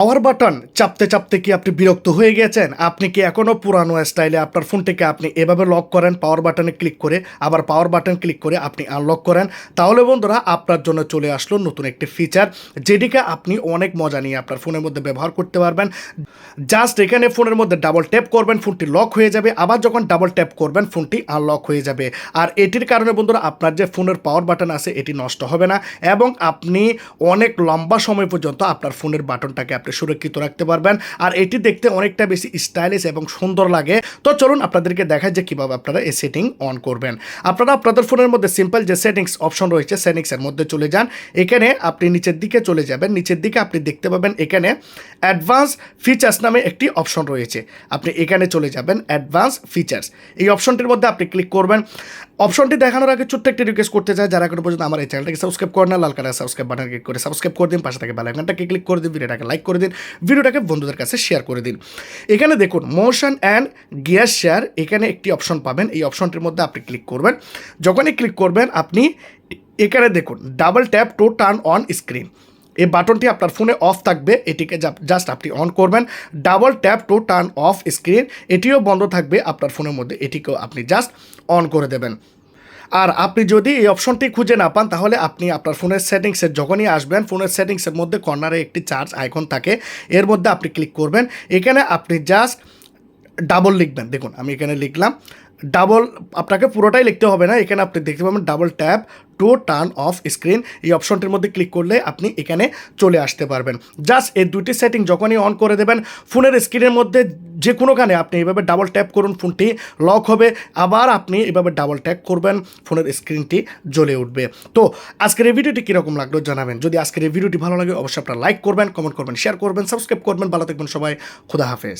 Power button চাপতে চাপতে কি আপনি বিরক্ত হয়ে গেছেন? আপনি কি এখনও পুরানো স্টাইলে আপনার ফোনটিকে আপনি এভাবে লক করেন? পাওয়ার বাটনে ক্লিক করে, আবার পাওয়ার বাটন ক্লিক করে আপনি আনলক করেন। তাহলে বন্ধুরা, আপনার জন্য চলে আসলো নতুন একটি ফিচার যেটিকে আপনি অনেক মজা নিয়ে আপনার ফোনের মধ্যে ব্যবহার করতে পারবেন। জাস্ট এখানে ফোনের মধ্যে ডাবল ট্যাপ করবেন, ফোনটি লক হয়ে যাবে। আবার যখন ডাবল ট্যাপ করবেন, ফোনটি আনলক হয়ে যাবে। আর এটির কারণে বন্ধুরা, আপনার যে ফোনের পাওয়ার বাটন আছে, এটি নষ্ট হবে না। এবং আপনি অনেক লম্বা সময় পর্যন্ত আপনার ফোনের বাটনটাকে আপনি সুরক্ষিত রাখতে পারবেন। আর এটি দেখতে অনেকটা বেশি স্টাইলিশ এবং সুন্দর লাগে। তো চলুন আপনাদেরকে দেখায় যে কীভাবে আপনারা এই সেটিং অন করবেন। আপনারা আপনাদের ফোনের মধ্যে সিম্পল যে সেটিংস অপশন রয়েছে সেটিংসের মধ্যে চলে যান। এখানে আপনি নিচের দিকে চলে যাবেন। নিচের দিকে আপনি দেখতে পাবেন এখানে অ্যাডভান্স ফিচার্স নামে একটি অপশন রয়েছে। আপনি এখানে চলে যাবেন অ্যাডভান্স ফিচার্স এই অপশনটির মধ্যে আপনি ক্লিক করবেন। অপশনটি দেখানোর আগে ছোট্ট একটি রিকোয়েস্ট করতে চাই, যারা এখনও পর্যন্ত আমার এই চ্যানেলটাকে সাবস্ক্রাইব করেন না, লাল কালার সাবস্ক্রাইব বাটন ক্লিক করে সাবস্ক্রাইব করে দিন, পাশে থেকে বেল আইকনটাকে ক্লিক করে দিন, ভিডিওটাকে লাইক করে দিন, ভিডিওটাকে বন্ধুদের কাছে শেয়ার করে দিন। এখানে দেখুন মোশন অ্যান্ড গিয়ার শেয়ার এখানে একটি অপশন পাবেন, এই অপশনটির মধ্যে আপনি ক্লিক করবেন। যখনই ক্লিক করবেন, আপনি এখানে দেখুন double tap to turn on screen এই বাটনটি আপনার ফোনে অফ থাকবে, এটিকে জাস্ট আপনি অন করবেন double tap to turn off screen এটিও বন্ধ থাকবে আপনার ফোনের মধ্যে, এটিকেও আপনি জাস্ট অন করে দেবেন। আর আপনি যদি এই অপশনটি খুঁজে না পান, তাহলে আপনি আপনার ফোনের সেটিংসে যখনই আসবেন, ফোনের সেটিংসের মধ্যে কর্নারে একটি চার্জ আইকন থাকে, এর মধ্যে আপনি ক্লিক করবেন, এখানে আপনি জাস্ট ডাবল লিখবেন। দেখুন, আমি এখানে লিখলাম ডাবল আপনাকে পুরোটাই লিখতে হবে না। এখানে আপনি দেখতে পাবেন double tap to turn off screen এই অপশনটির মধ্যে ক্লিক করলে আপনি এখানে চলে আসতে পারবেন। জাস্ট এই দুটি সেটিং যখনই অন করে দেবেন, ফোনের স্ক্রিনের মধ্যে যে কোনোখানে আপনি এভাবে ডাবল ট্যাপ করুন, ফোনটি লক হবে। আবার আপনি এভাবে ডাবল ট্যাপ করবেন, ফোনের স্ক্রিনটি জ্বলে উঠবে। তো আজকের এই ভিডিওটি কীরকম লাগল জানাবেন। যদি আজকের এই ভিডিওটি ভালো লাগে, অবশ্যই আপনারা লাইক করবেন কমেন্ট করবেন শেয়ার করবেন সাবস্ক্রাইব করবেন। ভালো থাকবেন সবাই। খুদা হাফেজ।